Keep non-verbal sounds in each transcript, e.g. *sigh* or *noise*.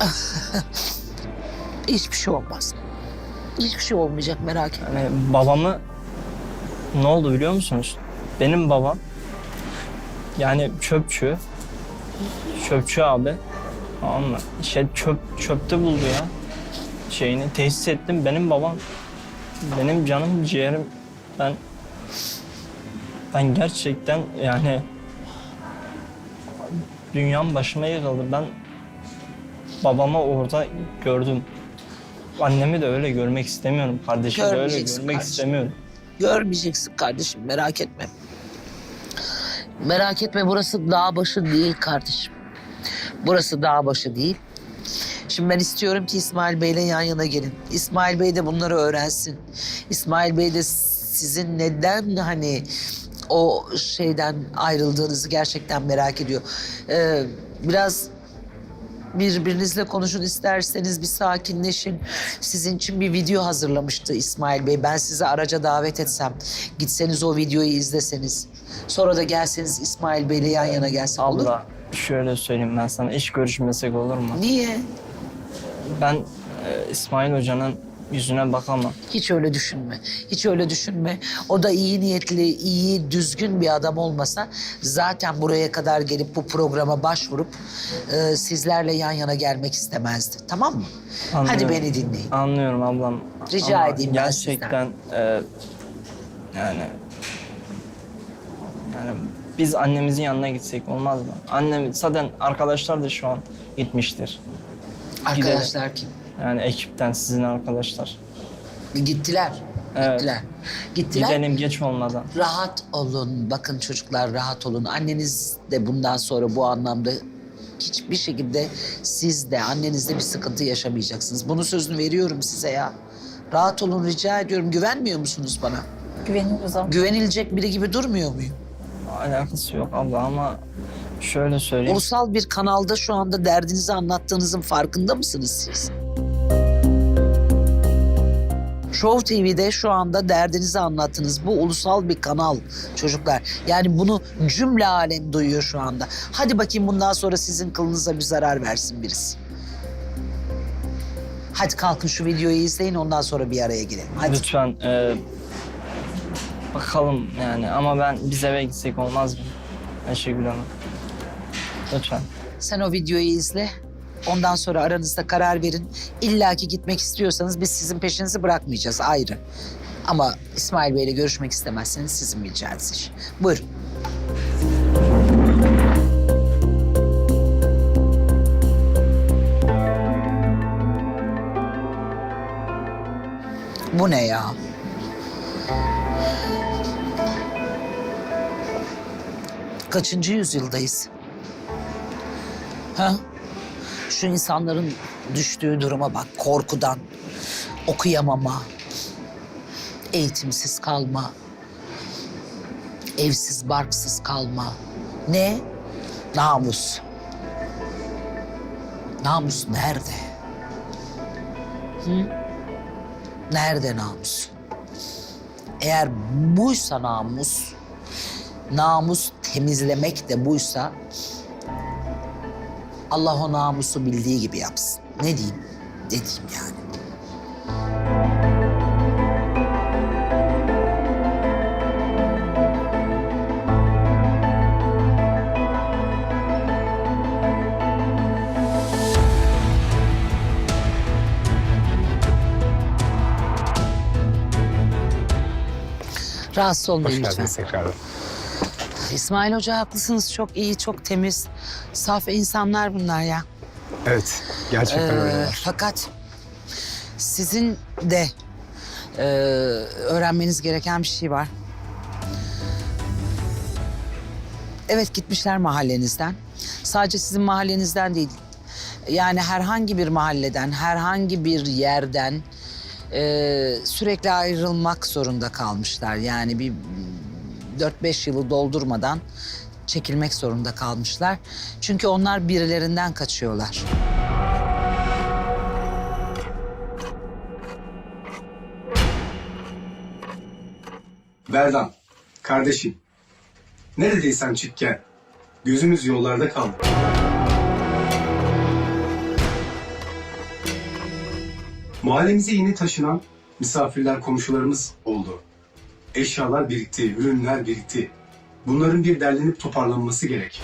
*laughs* Hiçbir şey olmaz. Hiçbir şey olmayacak merak etme. Yani babamı ne oldu biliyor musunuz? Benim babam yani çöpçü. Çöpçü abi. Tamam mı? Şey çöp çöpte buldu ya. Şeyini tesis ettim. Benim babam benim canım ciğerim ben ben gerçekten yani dünyam başıma yıkıldı. Ben babamı orada gördüm. Annemi de öyle görmek istemiyorum. Kardeşimi de öyle Görmeyeceksin görmek kardeşim. istemiyorum. Görmeyeceksin kardeşim merak etme. Merak etme burası dağ başı değil kardeşim. Burası dağ başı değil. Şimdi ben istiyorum ki İsmail Bey'le yan yana gelin. İsmail Bey de bunları öğrensin. İsmail Bey de sizin neden hani o şeyden ayrıldığınızı gerçekten merak ediyor. Ee, biraz birbirinizle konuşun isterseniz bir sakinleşin. Sizin için bir video hazırlamıştı İsmail Bey. Ben sizi araca davet etsem, gitseniz o videoyu izleseniz. Sonra da gelseniz İsmail Bey'le yan yana gelsin olur mu? Şöyle söyleyeyim ben sana iş görüşmesek olur mu? Niye? Ben e, İsmail Hoca'nın yüzüne bakamam. Hiç öyle düşünme. Hiç öyle düşünme. O da iyi niyetli, iyi, düzgün bir adam olmasa zaten buraya kadar gelip bu programa başvurup e, sizlerle yan yana gelmek istemezdi. Tamam mı? Hadi Anlıyorum. beni dinleyin. Anlıyorum ablam. Rica Ama edeyim ben Gerçekten e, yani yani biz annemizin yanına gitsek olmaz mı? Annem zaten arkadaşlar da şu an gitmiştir. Arkadaşlar kim? Yani ekipten sizin arkadaşlar. Gittiler. Evet. Gittiler. Gittiler. Gidelim geç olmadan. Rahat olun. Bakın çocuklar rahat olun. Anneniz de bundan sonra bu anlamda hiçbir şekilde siz de annenizde bir sıkıntı yaşamayacaksınız. Bunun sözünü veriyorum size ya. Rahat olun rica ediyorum. Güvenmiyor musunuz bana? Güveniyoruz ama. Güvenilecek biri gibi durmuyor muyum? Alakası yok abla ama şöyle söyleyeyim. Ulusal bir kanalda şu anda derdinizi anlattığınızın farkında mısınız siz? Show TV'de şu anda derdinizi anlattınız. Bu ulusal bir kanal çocuklar. Yani bunu cümle alem duyuyor şu anda. Hadi bakayım bundan sonra sizin kılınıza bir zarar versin birisi. Hadi kalkın şu videoyu izleyin ondan sonra bir araya girelim. Hadi. Lütfen e, bakalım yani ama ben biz eve gitsek olmaz mı? Ayşegül Hanım. Lütfen. Sen o videoyu izle. Ondan sonra aranızda karar verin. İlla ki gitmek istiyorsanız biz sizin peşinizi bırakmayacağız ayrı. Ama İsmail Bey'le görüşmek istemezseniz sizin bileceğiniz iş. Buyurun. Bu ne ya? Kaçıncı yüzyıldayız? Ha? Şu insanların düştüğü duruma bak. Korkudan, okuyamama, eğitimsiz kalma, evsiz barksız kalma. Ne? Namus. Namus nerede? Hı? Nerede namus? Eğer buysa namus, namus temizlemek de buysa Allah o namusu bildiği gibi yapsın. Ne diyeyim? Ne diyeyim yani? Rahatsız Hoş olmayın lütfen. geldiniz tekrardan. İsmail Hoca haklısınız. Çok iyi, çok temiz, saf insanlar bunlar ya. Evet, gerçekten Ee, öyleler. fakat sizin de e, öğrenmeniz gereken bir şey var. Evet gitmişler mahallenizden. Sadece sizin mahallenizden değil. Yani herhangi bir mahalleden, herhangi bir yerden e, sürekli ayrılmak zorunda kalmışlar. Yani bir 4-5 yılı doldurmadan çekilmek zorunda kalmışlar. Çünkü onlar birilerinden kaçıyorlar. Berdan, kardeşim. Neredeysen çık gel. Gözümüz yollarda kaldı. Mahallemize yeni taşınan misafirler, komşularımız oldu. Eşyalar birikti, ürünler birikti. Bunların bir derlenip toparlanması gerek.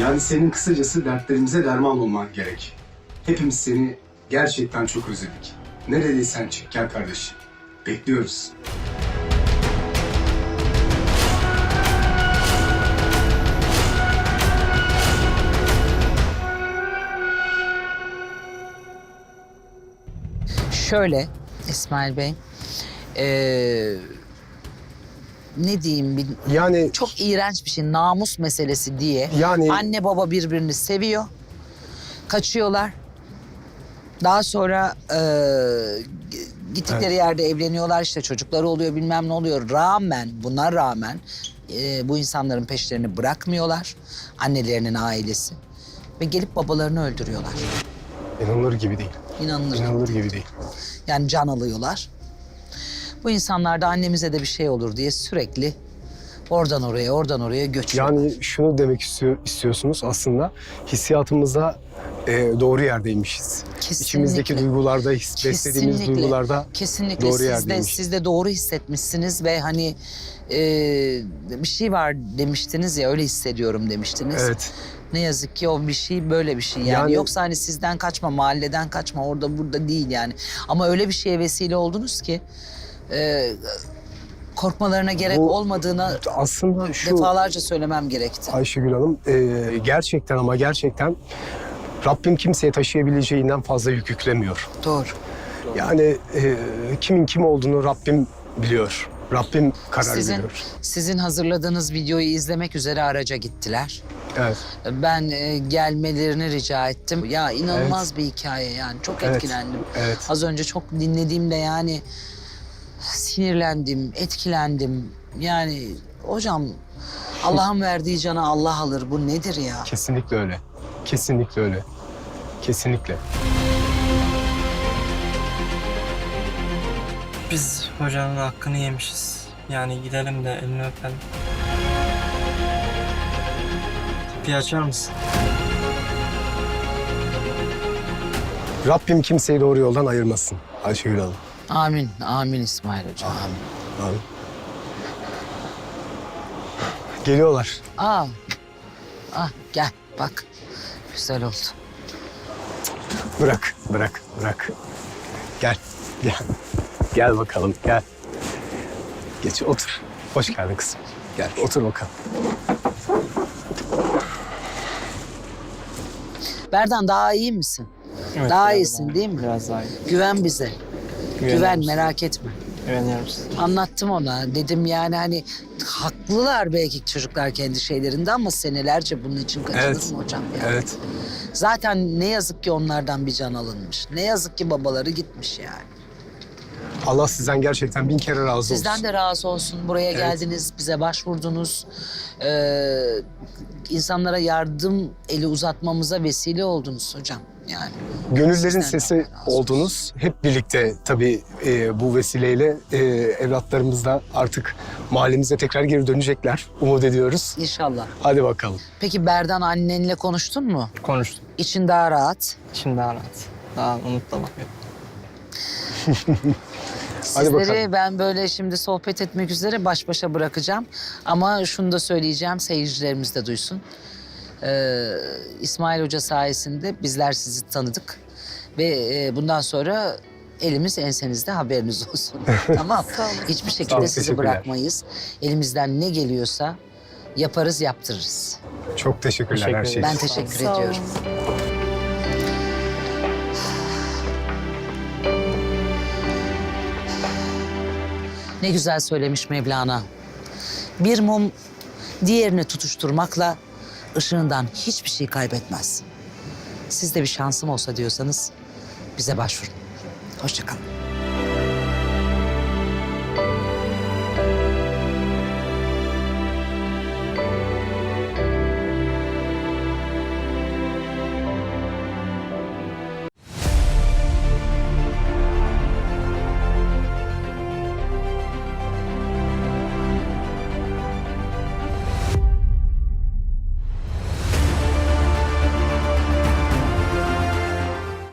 Yani senin kısacası dertlerimize derman olman gerek. Hepimiz seni gerçekten çok özledik. Neredeysen çık gel kardeşim. Bekliyoruz. Şöyle İsmail Bey. ee, ne diyeyim bil- Yani çok iğrenç bir şey namus meselesi diye. Yani- Anne baba birbirini seviyor. Kaçıyorlar. Daha sonra ee, gittikleri Evet. yerde evleniyorlar işte çocukları oluyor bilmem ne oluyor. Rağmen buna rağmen ee, bu insanların peşlerini bırakmıyorlar. Annelerinin ailesi. Ve gelip babalarını öldürüyorlar. inanılır gibi değil. İnanılır. İnanılır gibi değil. Yani can alıyorlar. Bu insanlar da annemize de bir şey olur diye sürekli oradan oraya, oradan oraya göçüyor. Yani şunu demek istiyor, istiyorsunuz aslında hissiyatımızda e, doğru yerdeymişiz. Kesinlikle. İçimizdeki duygularda, his, beslediğimiz Kesinlikle. duygularda Kesinlikle doğru siz de, yerdeymiş. siz de doğru hissetmişsiniz ve hani e, bir şey var demiştiniz ya öyle hissediyorum demiştiniz. Evet. Ne yazık ki o bir şey böyle bir şey yani. Yani- Yoksa hani sizden kaçma, mahalleden kaçma orada burada değil yani. Ama öyle bir şeye vesile oldunuz ki e, korkmalarına gerek Bu- olmadığını Aslında şu defalarca söylemem gerekti. Ayşegül Hanım e, gerçekten ama gerçekten Rabbim kimseye taşıyabileceğinden fazla yük yüklemiyor. Doğru. Yani e, kimin kim olduğunu Rabbim biliyor. Rabbim karar Sizin, veriyor. sizin hazırladığınız videoyu izlemek üzere araca gittiler. Evet. Ben e, gelmelerini rica ettim. Ya inanılmaz bir hikaye yani. Çok Evet. etkilendim. Evet. Az önce çok dinlediğimde yani sinirlendim, etkilendim. Yani hocam Allah'ın verdiği cana Allah alır. Bu nedir ya? Kesinlikle öyle. Kesinlikle öyle. Kesinlikle. Biz hocanın hakkını yemişiz. Yani gidelim de elini öpelim. Bir açar mısın? Rabbim kimseyi doğru yoldan ayırmasın Ayşegül Hanım. Amin, amin İsmail hocam. Amin. Amin. Geliyorlar. Aa, ah gel bak. Güzel oldu. Bırak, bırak, bırak. Gel, gel. Gel bakalım, gel. Geç, otur. Hoş geldin kızım. Gel, otur bakalım. Berdan daha iyi misin? Evet, daha iyisin değil mi? Biraz daha iyi. Güven bize. Güven musun? merak etme. Güveniyoruz. Anlattım ona. Dedim yani hani haklılar belki çocuklar kendi şeylerinde ama senelerce bunun için kaçılır Evet. mı hocam? ya? Evet. Zaten ne yazık ki onlardan bir can alınmış. Ne yazık ki babaları gitmiş yani. Allah sizden gerçekten bin kere razı olsun. Sizden de razı olsun. Buraya Evet. geldiniz, bize başvurdunuz. Ee, insanlara yardım eli uzatmamıza vesile oldunuz hocam. Yani Gönüllerin sesi oldunuz. Hep birlikte tabii e, bu vesileyle e, evlatlarımız da artık mahallemize tekrar geri dönecekler. Umut ediyoruz. inşallah. Hadi bakalım. Peki Berdan annenle konuştun mu? Konuştum. İçin daha rahat. Şimdi daha rahat. Daha umutla *laughs* bakıyorum. Hadi Sizleri bakalım. ben böyle şimdi sohbet etmek üzere baş başa bırakacağım. Ama şunu da söyleyeceğim, seyircilerimiz de duysun. Ee, İsmail Hoca sayesinde bizler sizi tanıdık. Ve e, bundan sonra elimiz ensenizde haberiniz olsun. *laughs* tamam. Hiçbir şekilde sizi teşekkürler. bırakmayız. Elimizden ne geliyorsa yaparız, yaptırırız. Çok teşekkürler Teşekkür her şey ederim. Ben için. teşekkür Sağ olun. ediyorum. Ne güzel söylemiş Mevlana. Bir mum diğerini tutuşturmakla ışığından hiçbir şey kaybetmez. Siz de bir şansım olsa diyorsanız bize başvurun. Hoşçakalın.